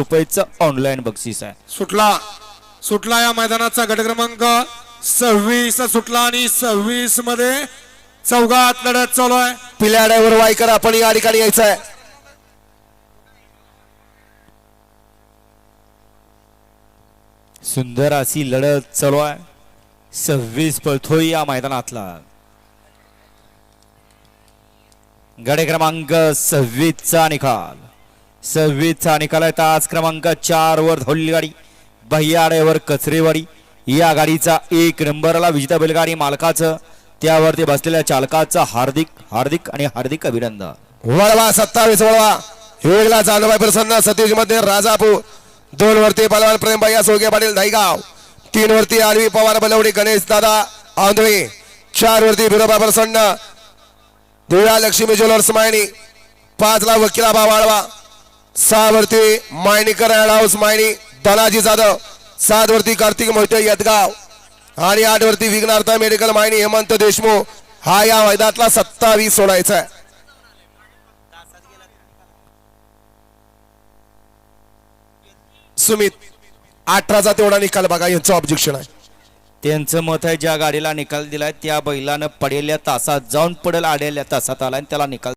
रुपयेचं online बक्षीस आहे. सुटला. सुटला या मैदानाचा गट क्रमांक सव्वीस. सुटला आणि सव्वीसमध्ये चौघात लढत चालू आहे. पिल्या ड्रायव्हर वायकर आपण या ठिकाणी यायचं आहे. सुंदर अशी लढत चालू आहे. सव्वीस पळतोय या मैदानातला. गडे क्रमांक सव्वीस चा निकाल. सव्वीसचा निकाल आहे. तास क्रमांक चार वर धावलेली गाडी बह्याड्यावर कचरेवाडी. या गाडीचा एक नंबरला विजेता बैलगाडी मालकाचं त्यावरती बसलेल्या चालकाचं हार्दिक हार्दिक आणि हार्दिक अभिनंदन. वळवा सत्तावीस वळवा. वेगळा चांदबाई प्रसन्न. सतीशमध्ये राजापूर. दोन वरती पलवान प्रेम भैया सोगे पाटील दहीगाव तीन वरती आलवी पवार बलवडी गणेश दादा आंधळे. चार वरती विरोबा प्रसन्न. धुळा लक्ष्मी ज्वेलर्स मायणी पाच ला वकिला वाळवा. सहा मायणीकर हाऊस मायणी धनाजी जाधव. सात वरती कार्तिक मोहिते यदगाव. आणि आठ वरती विघ्नार्थ मेडिकल मायणी हेमंत देशमुख. हा या मैदानातला सत्तावीस सोडायचा आहे. सुमित अठराचा तेवढा निकाल बघा यांचं ऑब्जेक्शन आहे. त्यांचं मत आहे ज्या गाडीला निकाल दिलाय त्या बैलानं पडेल्या तासात जाऊन पडेल आढळल्या तासात आला आणि त्याला निकाल